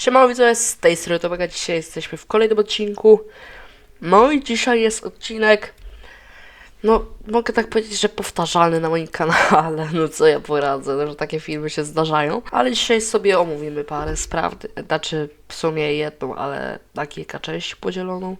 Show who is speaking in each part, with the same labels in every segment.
Speaker 1: Siema widzowie, z tej strony Tomek, a dzisiaj jesteśmy w kolejnym odcinku. No i dzisiaj jest odcinek, no mogę tak powiedzieć, że powtarzalny na moim kanale, no co ja poradzę, no, że takie filmy się zdarzają. Ale dzisiaj sobie omówimy parę spraw, znaczy w sumie jedną, ale na kilka części podzieloną,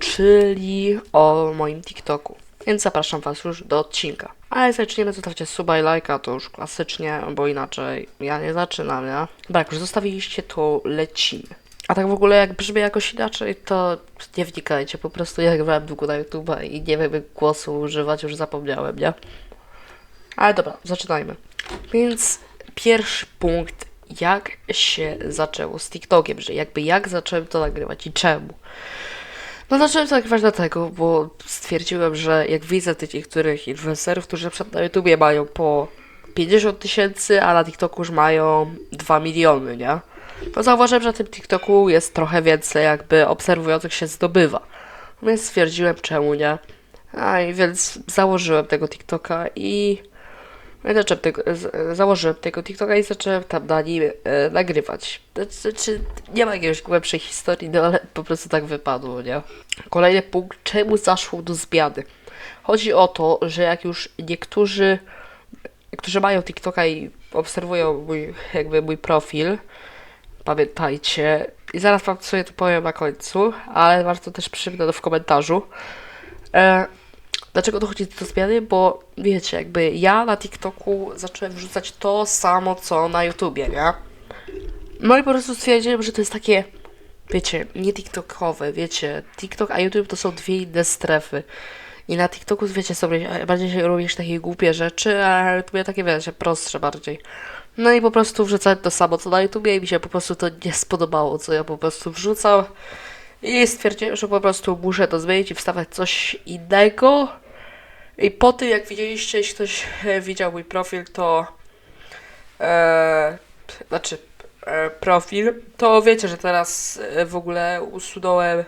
Speaker 1: czyli o moim TikToku. Więc zapraszam Was już do odcinka. A jak zaczniemy, zostawcie suba i lajka, to już klasycznie, bo inaczej ja nie zaczynam, nie? Tak, już zostawiliście, to lecimy. A tak w ogóle jak brzmi jakoś inaczej, to nie wnikajcie, po prostu ja grałem długo na YouTube i nie wiem jak głosu używać, już zapomniałem, nie? Ale dobra, zaczynajmy. Więc pierwszy punkt, jak się zaczęło z TikTokiem, że jakby jak zacząłem to nagrywać i czemu. No zacząłem to nagrywać dlatego, bo stwierdziłem, że jak widzę tych niektórych influencerów, którzy na przykład na YouTubie mają po 50 tysięcy, a na TikToku już mają 2 miliony, nie? No zauważyłem, że na tym TikToku jest trochę więcej jakby obserwujących się zdobywa. Więc stwierdziłem, czemu nie. A i więc założyłem tego TikToka no i zacząłem tego, założyłem tego TikToka i zacząłem tam na nim e, nagrywać. Znaczy, nie ma jakiejś głębszej historii, no ale po prostu tak wypadło, nie? Kolejny punkt, czemu zaszło do zmiany? Chodzi o to, że jak już niektórzy, którzy mają TikToka i obserwują mój, jakby mój profil, pamiętajcie, i zaraz wam sobie to powiem na końcu, ale warto też przypnę w komentarzu, e, Dlaczego dochodzi do zmiany? Bo wiecie, jakby ja na TikToku zacząłem wrzucać to samo, co na YouTubie, nie? No i po prostu stwierdziłem, że to jest takie, wiecie, nie TikTokowe, wiecie, TikTok a YouTube to są dwie inne strefy. I na TikToku, wiecie, są bardziej się robisz takie głupie rzeczy, a na YouTubie takie, wiecie, prostsze bardziej. No i po prostu wrzucałem to samo, co na YouTubie i mi się po prostu to nie spodobało, co ja po prostu wrzucał. I stwierdziłem, że po prostu muszę to zmienić i wstawiać coś innego. I po tym, jak widzieliście, jeśli ktoś e, widział mój profil, to. E, znaczy, e, profil, to wiecie, że teraz e, w ogóle usunąłem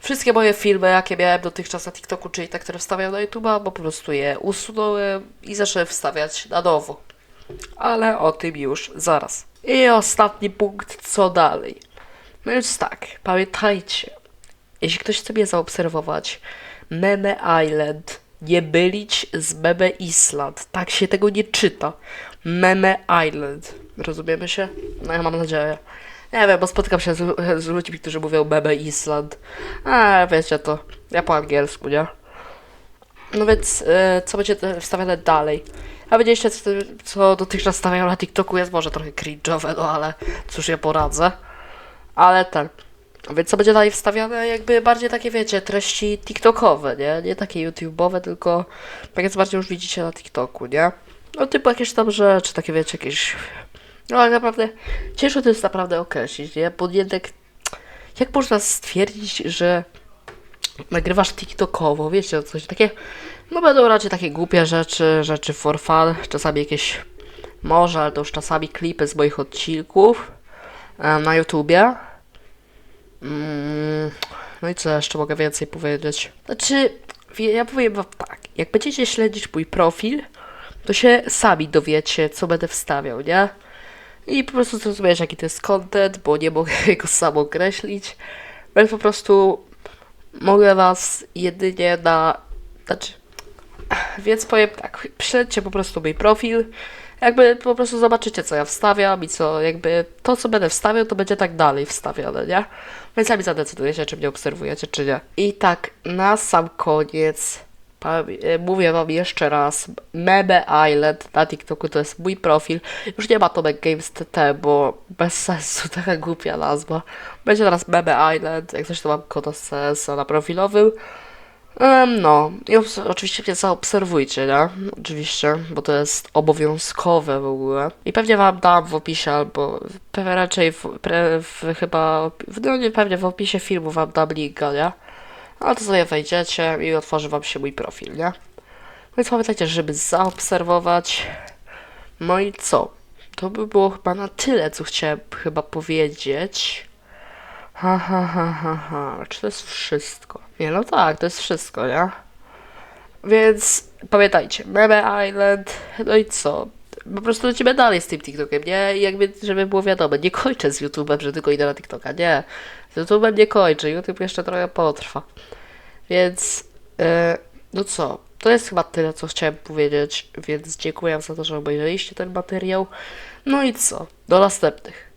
Speaker 1: wszystkie moje filmy, jakie miałem dotychczas na TikToku, czyli te, które wstawiam na YouTube'a, bo po prostu je usunąłem i zacząłem wstawiać na nowo. Ale o tym już zaraz. I ostatni punkt, co dalej? No więc tak, pamiętajcie, jeśli ktoś chce mnie zaobserwować, Meme Island, nie mylić z Meme Island. Tak się tego nie czyta. Meme Island. Rozumiemy się? No ja mam nadzieję. Nie wiem, bo spotykam się z, z ludźmi, którzy mówią Meme Island. A wiecie to, ja po angielsku, nie? No więc, e, co będzie wstawiane dalej? A wiedzieliście, co, co dotychczas stawiają na TikToku jest może trochę cringe'owe, no ale cóż ja poradzę. Ale tak. Więc co będzie dalej wstawiane? Jakby bardziej takie, wiecie, treści TikTokowe, nie? Nie takie YouTube'owe, tylko tak jak bardziej już widzicie na TikToku, nie? No typu jakieś tam rzeczy, takie wiecie, jakieś... No ale naprawdę, ciężko to jest naprawdę określić, nie? Bo jednak, jak można stwierdzić, że nagrywasz TikTokowo, wiecie, coś takie... No będą raczej takie głupie rzeczy, rzeczy for fun, czasami jakieś... Może, ale to już czasami klipy z moich odcinków na YouTubie. Mm, no i co jeszcze mogę więcej powiedzieć? Znaczy, ja powiem wam tak, jak będziecie śledzić mój profil, to się sami dowiecie, co będę wstawiał, nie? I po prostu zrozumiesz, jaki to jest content, bo nie mogę go sam określić. Więc po prostu mogę was jedynie na... Znaczy, więc powiem tak, śledźcie po prostu mój profil, jakby po prostu zobaczycie, co ja wstawiam i co jakby to, co będę wstawiał, to będzie tak dalej wstawione, nie? Więc sami zadecydujecie, czy mnie obserwujecie, czy nie. I tak, na sam koniec e, mówię wam jeszcze raz, Meme Island na TikToku to jest mój profil. Już nie ma Tomek Games TT, bo bez sensu, taka głupia nazwa. Będzie teraz Meme Island, jak coś to mam koda z na profilowym. Em, no, i oczywiście mnie zaobserwujcie, nie? Oczywiście, bo to jest obowiązkowe w ogóle. I pewnie wam dam w opisie, albo pewnie raczej w, pre, w chyba, no nie pewnie w opisie filmu wam dam linka, nie? Ale to sobie wejdziecie i otworzy wam się mój profil, nie? Więc pamiętajcie, żeby zaobserwować. No i co? To by było chyba na tyle, co chciałem chyba powiedzieć. Ha, ha, ha, ha, ha. Czy to jest wszystko? Nie, no tak, to jest wszystko, nie? Więc pamiętajcie, Meme Island, no i co? po prostu lecimy dalej z tym TikTokiem, nie? I jakby, żeby było wiadomo, nie kończę z YouTube'em, że tylko idę na TikToka, nie. Z YouTube'em nie kończę, YouTube jeszcze trochę potrwa. Więc, e, no co, to jest chyba tyle, co chciałem powiedzieć, więc dziękuję za to, że obejrzeliście ten materiał. No i co, do następnych.